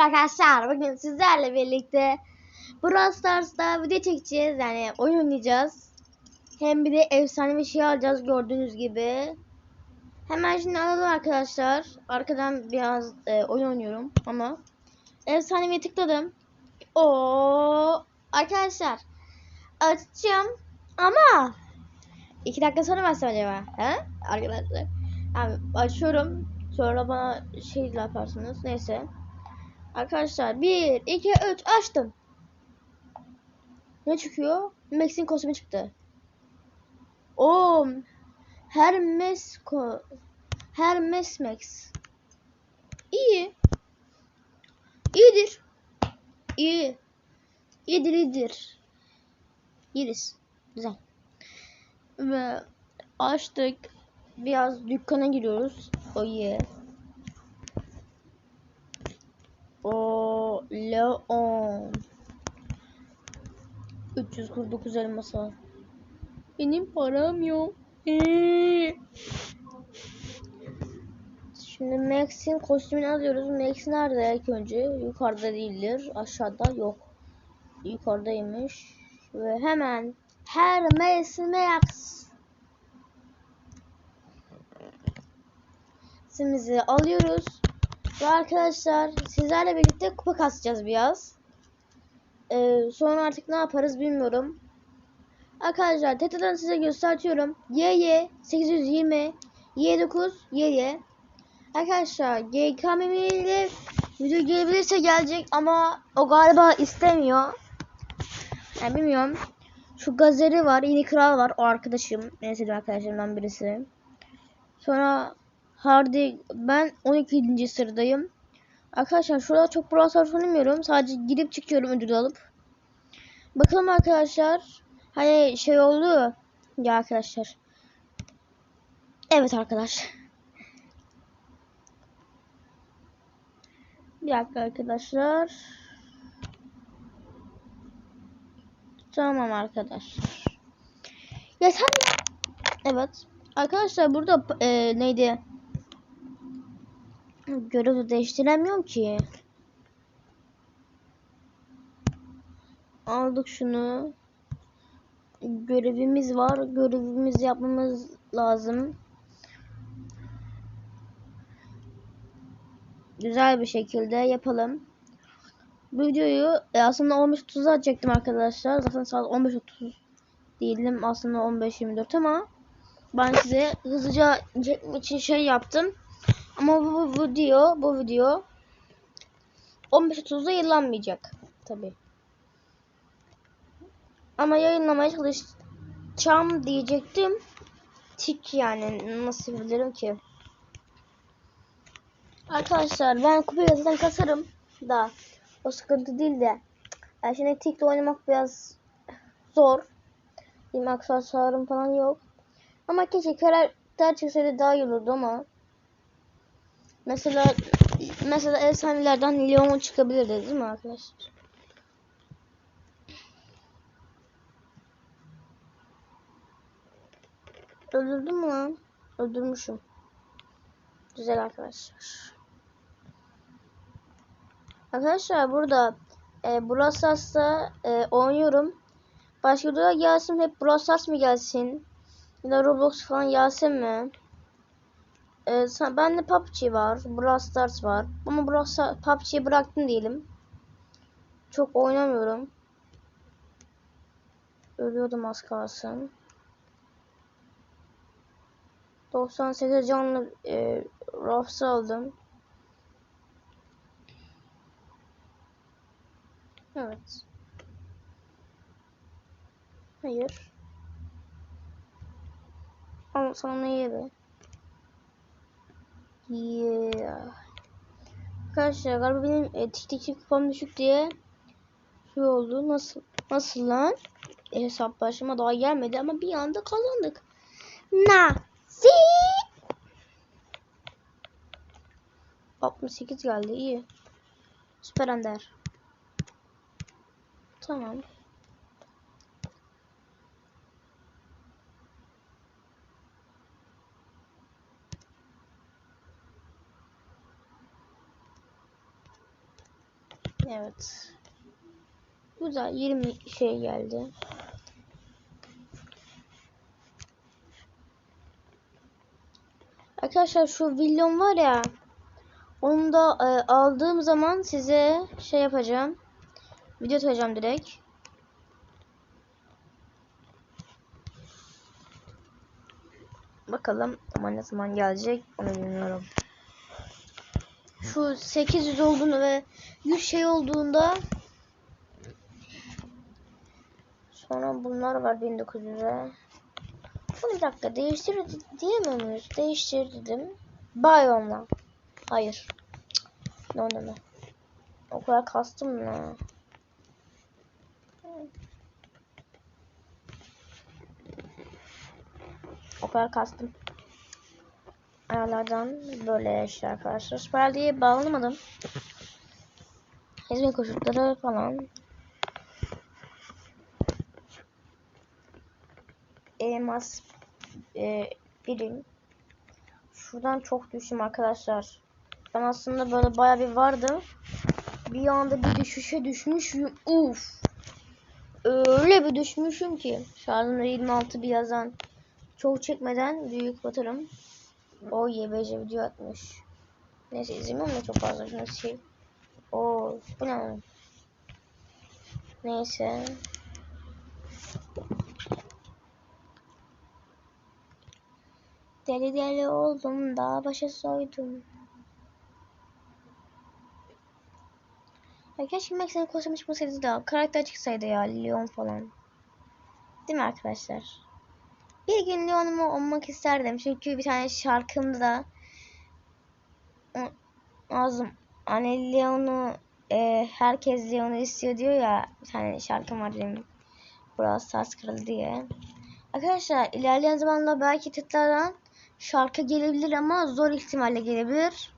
Merhaba arkadaşlar. Bugün sizlerle birlikte Brawl Stars'ta video çekeceğiz. Yani oyun oynayacağız. Hem bir de efsane bir şey alacağız gördüğünüz gibi. Hemen şimdi alalım arkadaşlar. Arkadan biraz e, oyun oynuyorum ama efsanevi tıkladım. O arkadaşlar açacağım ama iki dakika sonra mı acaba? He? Arkadaşlar. Yani açıyorum. Sonra bana şey yaparsınız. Neyse. Arkadaşlar 1, 2, 3 açtım. Ne çıkıyor? Max'in kostümü çıktı. O Hermes ko Hermes Max. İyi. İyidir. İyi. İyidir iyidir. Yeriz. Güzel. Ve açtık. Biraz dükkana giriyoruz. O iyi. O Leon 349 elmasa. Benim param yok. Ee. Şimdi Max'in kostümünü alıyoruz. Max nerede ilk önce? Yukarıda değildir. Aşağıda yok. Yukarıdaymış. Ve hemen Hermes Max Simizi alıyoruz. Ve arkadaşlar sizlerle birlikte kupa kasacağız biraz. Ee, sonra artık ne yaparız bilmiyorum. Arkadaşlar tekrardan size gösteriyorum. YY 820 Y9 YY Arkadaşlar GKMM ile video gelebilirse gelecek ama o galiba istemiyor. Yani bilmiyorum. Şu Gazeri var, yeni kral var. O arkadaşım. En sevdiğim arkadaşlarımdan birisi. Sonra Hardy ben 12. sıradayım. Arkadaşlar şurada çok Brawl Stars oynamıyorum. Sadece girip çıkıyorum ödül alıp. Bakalım arkadaşlar. Hani şey oldu ya arkadaşlar. Evet arkadaş. Bir dakika arkadaşlar. Tamam arkadaşlar. Yeter mi? Evet. Arkadaşlar burada e, neydi? Görevi değiştiremiyorum ki. Aldık şunu. Görevimiz var. Görevimizi yapmamız lazım. Güzel bir şekilde yapalım. Bu videoyu e, aslında 15.30'da açacaktım arkadaşlar. Zaten saat 15.30 değilim. Aslında 15.24 ama ben size hızlıca çekmek için şey yaptım. Ama bu, bu video, bu video 15.30'da yayınlanmayacak tabi. Ama yayınlamaya çalışacağım diyecektim. Tik yani nasıl bilirim ki. Arkadaşlar ben kupayı zaten kasarım da o sıkıntı değil de. Yani şimdi tikle oynamak biraz zor. Benim aksesuarım falan yok. Ama keşke karakter çıksaydı daha iyi olurdu ama. Mesela mesela efsanelerden Leon çıkabilirdi değil mi arkadaşlar? Öldürdüm mü lan? Öldürmüşüm. Güzel arkadaşlar. Arkadaşlar burada e, Brawl e, oynuyorum. Başka da gelsin hep Brawl mı gelsin? Ya da Roblox falan gelsin mi? Ee, ben de PUBG var. Brawl Stars var. Ama Brawl Stars, PUBG'yi bıraktım diyelim. Çok oynamıyorum. Ölüyordum az kalsın. 98 canlı e, Ruffs aldım. Evet. Hayır. Ama sana iyi be. Yeah. Arkadaşlar galiba benim e, tik tik kupam düşük diye şey oldu. Nasıl nasıl lan? E, hesap başıma daha gelmedi ama bir anda kazandık. Nasıl? 68 geldi iyi. Süper Ender. Tamam. Evet. Güzel 20 şey geldi. Arkadaşlar şu villon var ya onu da e, aldığım zaman size şey yapacağım. Video atacağım direkt. Bakalım ama ne zaman gelecek onu bilmiyorum. Şu 800 olduğunu ve 100 şey olduğunda sonra bunlar var 1900'e. Bunu bir dakika değiştir diyemiyor muyuz? Değiştir dedim. Bayonla. Hayır. Ne no, no, O kadar kastım mı? O kadar kastım. Ayarlardan böyle işte arkadaşlar. Süper diye bağlamadım. Hizmet koşulları falan. Elmas e, birim. Şuradan çok düştüm arkadaşlar. Ben aslında böyle baya bir vardım. Bir anda bir düşüşe düşmüşüm. Uf. Öyle bir düşmüşüm ki. Şarjımda 26 bir yazan. Çok çekmeden büyük batarım. O YBC video atmış. Neyse izlemiyorum da çok fazla. Şunu şey. O bu ne? Neyse. Deli deli oldum daha başa soydum. Ya keşke Max'in kostümü çıkmasaydı da karakter çıksaydı ya Leon falan. Değil mi arkadaşlar? Bir gün Leon'um olmak isterdim. Çünkü bir tane şarkımda ağzım hani Leon'u e, herkes Leon'u istiyor diyor ya bir tane şarkım var benim. Burası Stars kırıldı diye. Arkadaşlar ilerleyen zamanda belki tekrardan şarkı gelebilir ama zor ihtimalle gelebilir.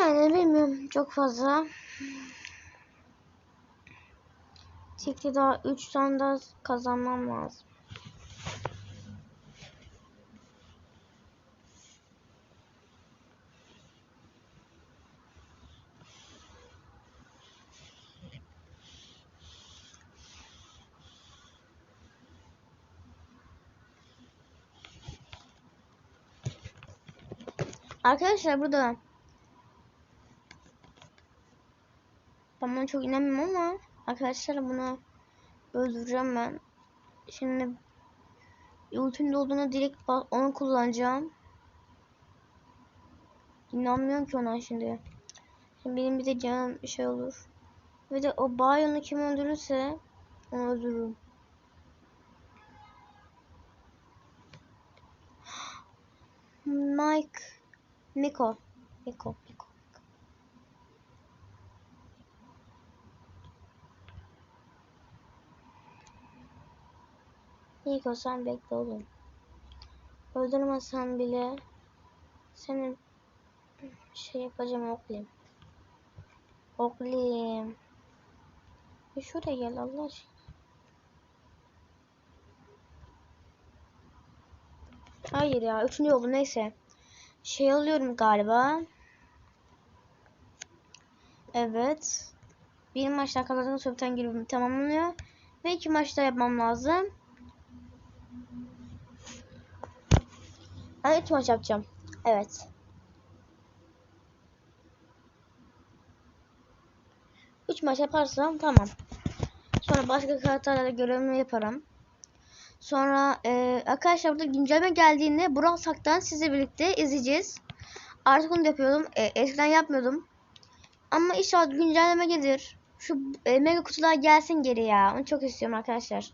Yani bilmiyorum çok fazla. Tekli daha 3 tane daha kazanmam lazım. Arkadaşlar burada ben buna çok inanmıyorum ama arkadaşlar bunu öldüreceğim ben. Şimdi ultimde olduğuna direkt onu kullanacağım. İnanmıyorum ki ona şimdi. Şimdi benim bir de canım şey olur. Ve de o Bayon'u kim öldürürse onu öldürürüm. Mike Miko. Miko. Miko. Miko sen bekle oğlum. Öldürmesen bile senin şey yapacağım oklayayım. Oklayayım. Bir şuraya gel Allah aşkına. Hayır ya. Üçüncü oldu neyse şey alıyorum galiba. Evet. Bir maçta kazandığım sohbetten girip tamamlanıyor. Ve iki maçta yapmam lazım. Ben üç maç yapacağım. Evet. Üç maç yaparsam tamam. Sonra başka karakterlerle görevimi yaparım. Sonra e, arkadaşlar burada güncelleme geldiğinde Brawl Talk'tan sizle birlikte izleyeceğiz. Artık onu yapıyordum. E, eskiden yapmıyordum. Ama inşallah güncelleme gelir. Şu e, mega kutular gelsin geri ya. Onu çok istiyorum arkadaşlar.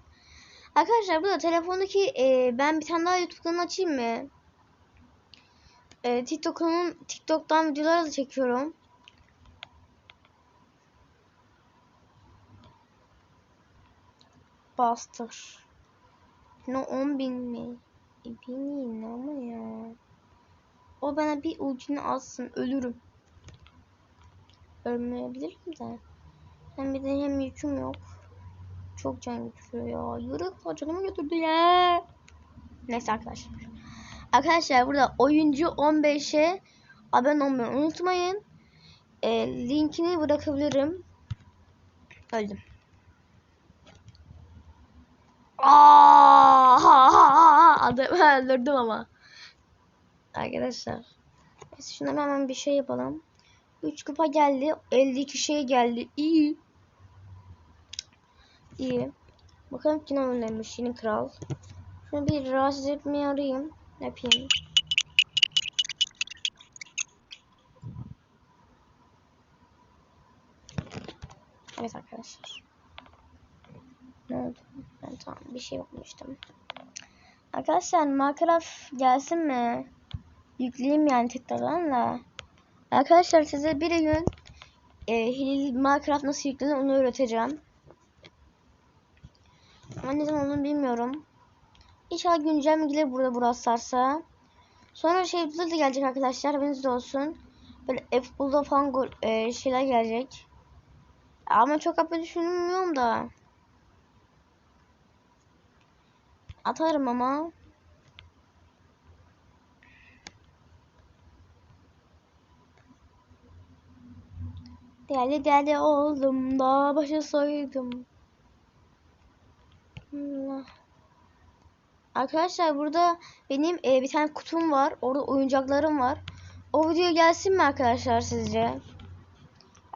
Arkadaşlar burada telefondaki e, ben bir tane daha YouTube kanalı açayım mı? E, TikTok'un TikTok'tan videolar da çekiyorum. Bastır. No 10 bin mi? E, bilmiyorum ama ya. O bana bir ucunu alsın ölürüm. Ölmeyebilirim de. Hem bir de hem yüküm yok. Çok can götürüyor ya. Yürü canımı götürdü ya. Neyse arkadaşlar. Arkadaşlar burada oyuncu 15'e abone olmayı unutmayın. e, linkini bırakabilirim. Öldüm. Aa, adamı öldürdüm ama. Arkadaşlar. Neyse şuna hemen bir şey yapalım. 3 kupa geldi. 52 şey geldi. İyi. İyi. Bakalım kim önlemiş yeni kral. Şunu bir rahatsız etmeyi arayayım. Ne yapayım? Evet arkadaşlar. Ne oldu? Ben tamam bir şey bakmıştım. Arkadaşlar Minecraft gelsin mi? Yükleyeyim yani tekrardan da. Arkadaşlar size bir gün e, Hilal Minecraft nasıl yüklenir onu öğreteceğim. Ama ne zaman onu bilmiyorum. İnşallah güncel gelir burada burası sarsa. Sonra şey de gelecek arkadaşlar. Haberiniz olsun. Böyle F-Bull'da falan e, şeyler gelecek. Ama çok yapmayı düşünmüyorum da. Atarım ama. Değerli değerli oldum da başa soydum. Allah. Arkadaşlar burada benim e, bir tane kutum var. Orada oyuncaklarım var. O video gelsin mi arkadaşlar sizce?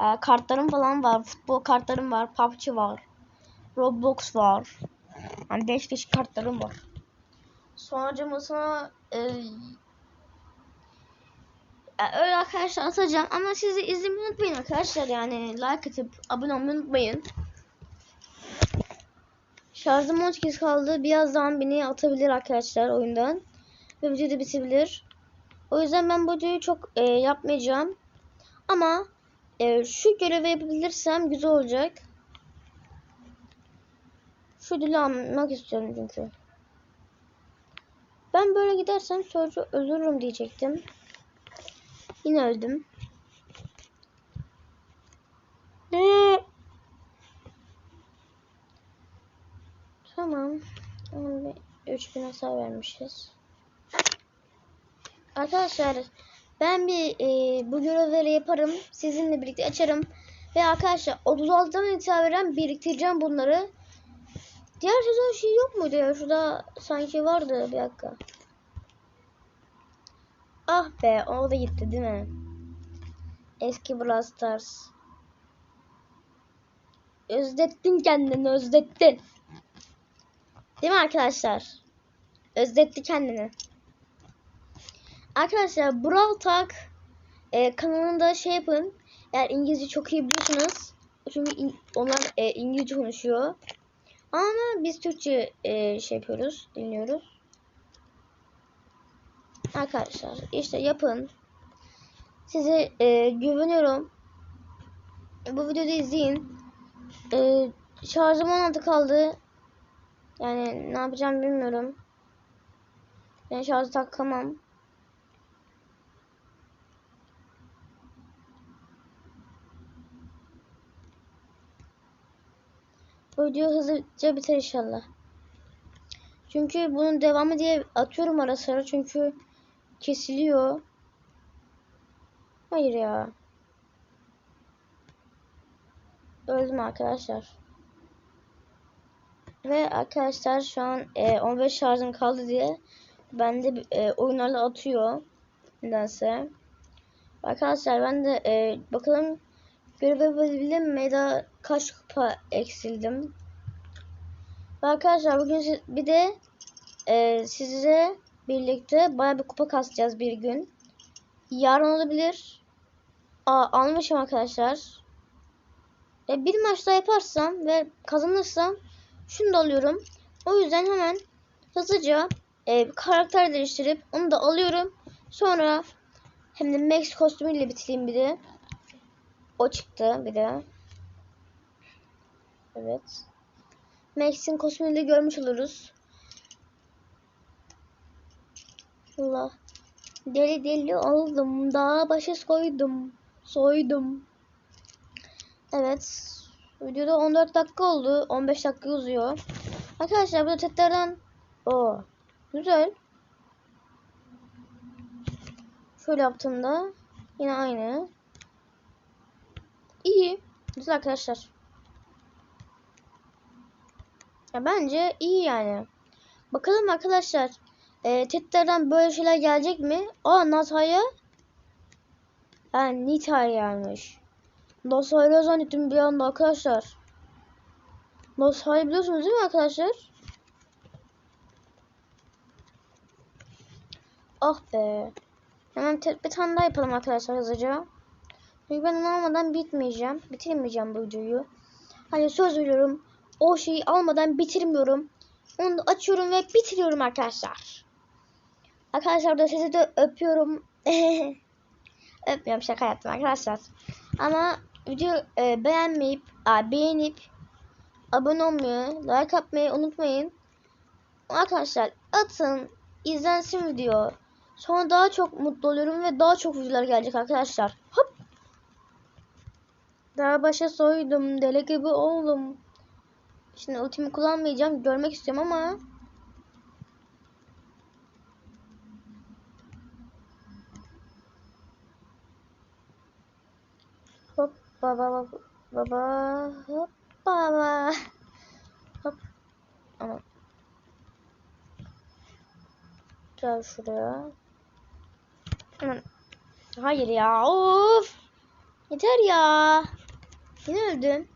E, kartlarım falan var. Futbol kartlarım var. PUBG var. Roblox var. Hani değişik değişik kartlarım var. Sonracımasına e, e, öyle arkadaşlar atacağım ama siz de izlemeyi unutmayın arkadaşlar yani like atıp abone olmayı unutmayın. Şarjım 18 kaldı. Birazdan beni atabilir arkadaşlar oyundan. Ve video da bitebilir. O yüzden ben bu videoyu çok e, yapmayacağım. Ama e, şu görevi yapabilirsem güzel olacak. Şu dili almak istiyorum çünkü. Ben böyle gidersem çocuğu ölürüm diyecektim. Yine öldüm. Ne? Tamam. 3000 hasar vermişiz. Arkadaşlar ben bir e, bu görevleri yaparım. Sizinle birlikte açarım. Ve arkadaşlar 36'dan itibaren biriktireceğim bunları. Diğer sezon şey yok muydu ya? Şurada sanki vardı. Bir dakika. Ah be o da gitti değil mi? Eski Brawl Stars. Özlettin kendini özlettin. Değil mi arkadaşlar? Özletti kendini. Arkadaşlar Brawl Talk e, kanalında şey yapın. Eğer İngilizce çok iyi biliyorsunuz. Çünkü in, onlar e, İngilizce konuşuyor. Ama biz Türkçe e, şey yapıyoruz, dinliyoruz. Arkadaşlar işte yapın. Size e, güveniyorum. Bu videoda izleyin. E, şarjım 16 kaldı. Yani ne yapacağım bilmiyorum. Ben şarjı takamam. Bu video hızlıca biter inşallah. Çünkü bunun devamı diye atıyorum ara sıra çünkü kesiliyor. Hayır ya. Öldüm arkadaşlar. Ve arkadaşlar şu an e, 15 şarjım kaldı diye ben de e, oyunlarla atıyor. Nedense. Arkadaşlar ben de e, bakalım görebildim mi da kaç kupa eksildim. Ve arkadaşlar bugün bir de e, size birlikte baya bir kupa kasacağız bir gün. Yarın olabilir. Aa, almışım arkadaşlar. E, bir maç daha yaparsam ve kazanırsam şunu da alıyorum. O yüzden hemen hızlıca e, karakter değiştirip onu da alıyorum. Sonra hem de Max kostümüyle bitireyim bir de. O çıktı bir de. Evet. Max'in kostümünü de görmüş oluruz. Allah. Deli deli oldum. Daha başa soydum. Soydum. Evet. Videoda 14 dakika oldu. 15 dakika uzuyor. Arkadaşlar burada tekrardan o güzel. Şöyle yaptığımda yine aynı. Güzel arkadaşlar. Ya bence iyi yani. Bakalım arkadaşlar. E, Tetler'den böyle şeyler gelecek mi? Aa Nata'ya. Ha Nita gelmiş. Nata'yı zannettim bir anda arkadaşlar. Nata'yı biliyorsunuz değil mi arkadaşlar? Ah be. Hemen bir tane daha yapalım arkadaşlar hızlıca. Çünkü ben almadan bitmeyeceğim. Bitirmeyeceğim bu videoyu. Hani söz veriyorum. O şeyi almadan bitirmiyorum. Onu da açıyorum ve bitiriyorum arkadaşlar. Arkadaşlar da sizi de öpüyorum. Öpmüyorum şaka yaptım arkadaşlar. Ama video e, beğenmeyip, a, beğenip abone olmayı, like atmayı unutmayın. Arkadaşlar atın, izlensin video. Sonra daha çok mutlu oluyorum ve daha çok videolar gelecek arkadaşlar. Hop. Daha başa soydum, deli gibi oldum. Şimdi ultimi kullanmayacağım, görmek istiyorum ama Hop baba baba hop baba. Hop. Ama gel şuraya. Hayır ya of. Yeter ya. Yine öldüm.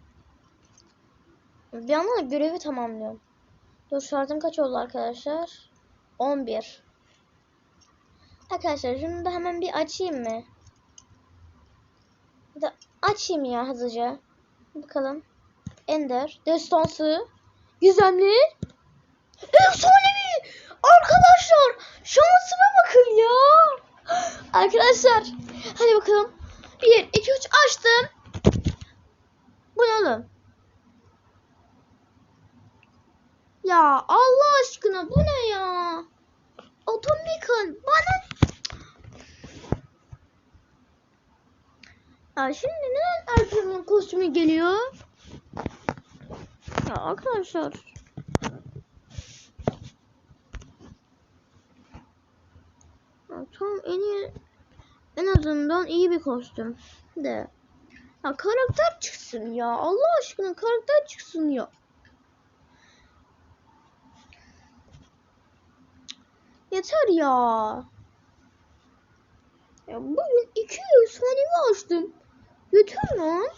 Bir yandan da görevi tamamlıyorum. Dur şartım kaç oldu arkadaşlar? 11 arkadaşlar da hemen bir açayım mı açayım ya hızlıca. Bakalım. Ender. Destansı. Gizemli. Efsanevi. Arkadaşlar. Şansıma bakın ya. Arkadaşlar. Hadi bakalım. 1, 2, 3 açtım. Bu ne oğlum? Ya Allah aşkına bu ne ya? Otomical bana Ya şimdi neden Erkan'ın kostümü geliyor? Ya arkadaşlar. Ya tamam en iyi en azından iyi bir kostüm. De. Ya karakter çıksın ya. Allah aşkına karakter çıksın ya. Yeter ya. Ya bugün iki efsanevi açtım. Yeter lan.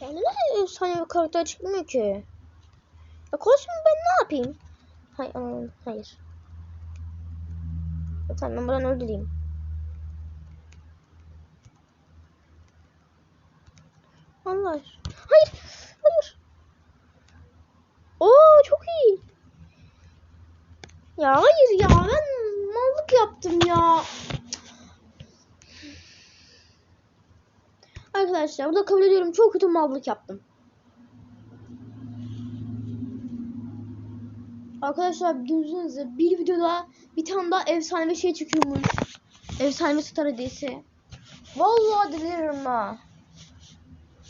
Ya neden efsane bir karakter çıkmıyor ki? Ya kostümü ben ne yapayım? Hayır, aman, hayır. Ya tamam ben buradan öldüreyim. Allah. Hayır, hayır. Oo çok iyi. Ya hayır ya ben mallık yaptım ya. Arkadaşlar burada kabul ediyorum çok kötü mallık yaptım. Arkadaşlar üzere bir videoda bir tane daha efsane bir şey çıkıyormuş. Efsane star hediyesi. Vallahi deliririm ha.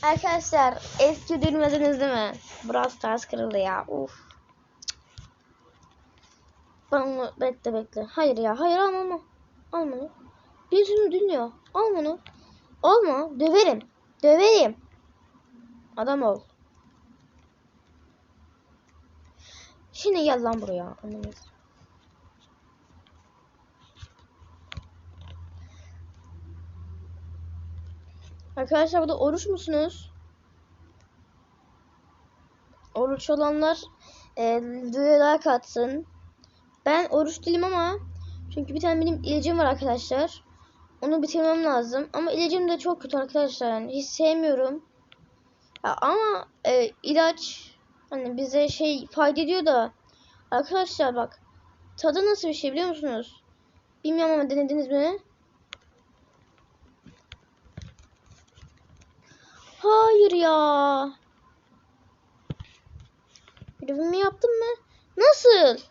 Arkadaşlar eski dönmediniz değil mi? Brawl Stars kırıldı ya. Uf. Ben onu bekle bekle. Hayır ya hayır alma alma. Alma onu. Bir sürü dinliyor. Alma onu. Alma. Döverim. Döverim. Adam ol. Şimdi gel lan buraya. Anladınız. Arkadaşlar burada oruç musunuz? Oruç olanlar e, videoya like. Ben oruç değilim ama çünkü bir tane benim ilacım var arkadaşlar. Onu bitirmem lazım. Ama ilacım da çok kötü arkadaşlar. Yani hiç sevmiyorum. Ya ama e, ilaç hani bize şey fayda ediyor da arkadaşlar bak tadı nasıl bir şey biliyor musunuz? Bilmiyorum ama denediniz mi? Hayır ya. Görevimi yaptım mı? Nasıl?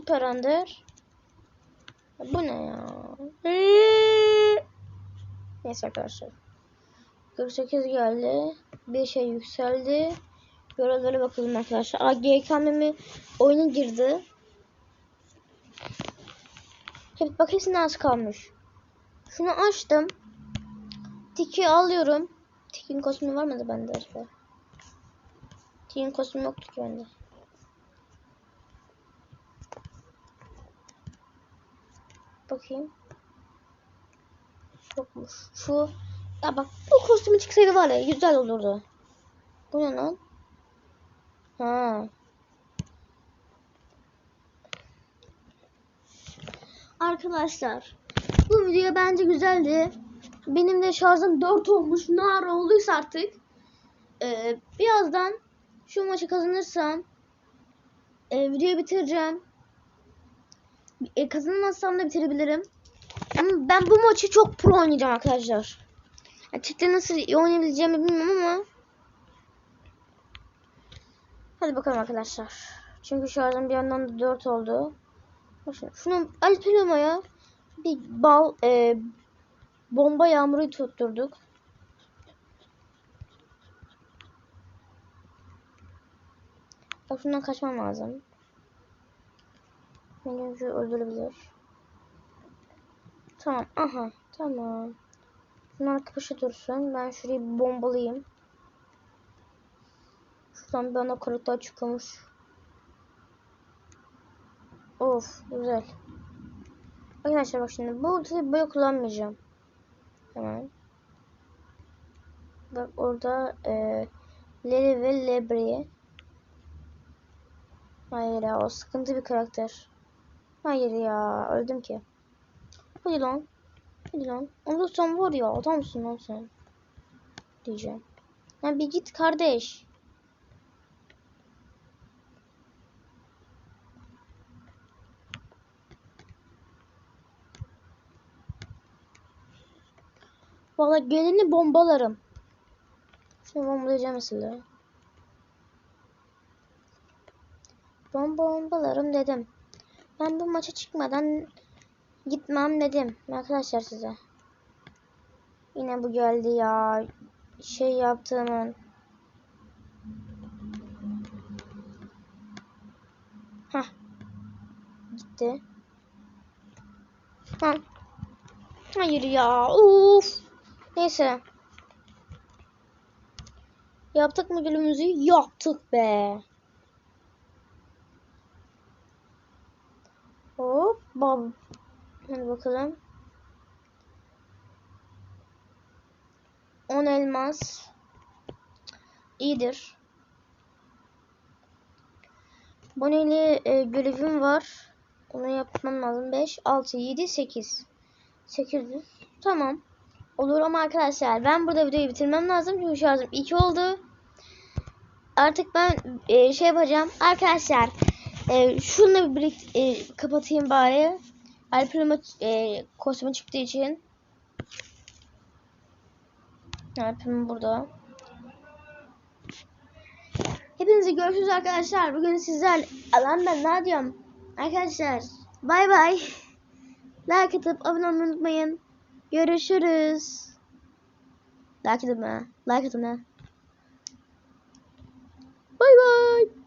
Süper Ender. Bu ne ya? Neyse arkadaşlar. 48 geldi. Bir şey yükseldi. Görevlere bakalım arkadaşlar. Aa GKM'mi oyuna girdi. Evet bak hepsinde az kalmış. Şunu açtım. Tiki alıyorum. Tiki'nin kostümü var mıydı bende acaba? Tiki'nin kostümü yoktu ki bende. Bakayım. Yokmuş. Şu ya bak bu kostümü çıksaydı var ya güzel olurdu. Bu ne lan? Ha. Arkadaşlar bu video bence güzeldi. Benim de şarjım 4 olmuş. Ne olduysa artık. Ee, birazdan şu maçı kazanırsam e, videoyu bitireceğim. E, kazanamazsam da bitirebilirim. Ama ben bu maçı çok pro oynayacağım arkadaşlar. Yani cidden nasıl oynayabileceğimi bilmiyorum ama Hadi bakalım arkadaşlar. Çünkü şarjım bir yandan da 4 oldu. Şunu, şunu Alpenoma'ya bir bal e, bomba yağmuru tutturduk. Bak şundan kaçmam lazım. Çünkü öldürebilir. Tamam. Aha. Tamam. Bunlar kapışı dursun. Ben şurayı bombalayayım. Şuradan bir ana karakter çıkıyormuş. Of güzel. Arkadaşlar bak şimdi bu tabi böyle kullanmayacağım. Hemen. Bak orada e, Leri ve Lebri. Hayır ya o sıkıntı bir karakter. Hayır ya öldüm ki. Hadi lan. Hadi lan. Onu sen var ya adamsın lan sen. Diyeceğim. Lan bir git kardeş. Valla geleni bombalarım. Şimdi bombalayacağım mesela. Bomba bombalarım dedim. Ben bu maça çıkmadan gitmem dedim arkadaşlar size. Yine bu geldi ya. Şey yaptığımın. Hah. Gitti. Ha. Hayır ya. Uf. Neyse. Yaptık mı gülümüzü? Yaptık be. Hop. Bam. Hadi bakalım. 10 elmas. İyidir. Boneli e, görevim var. Onu yapmam lazım. 5, 6, 7, 8. 800. Tamam. Olur ama arkadaşlar ben burada videoyu bitirmem lazım. Çünkü şarjım 2 oldu. Artık ben e, şey yapacağım. Arkadaşlar e, şununla bir e, kapatayım bari. Alper'ime e, kostümü çıktığı için. Alper'im burada. Hepinize görüşürüz arkadaşlar. Bugün sizler alan ben ne diyorum? Arkadaşlar bay bay. Like atıp abone olmayı unutmayın. Görüşürüz. Like atın ha. Like atın ha. Bay bay.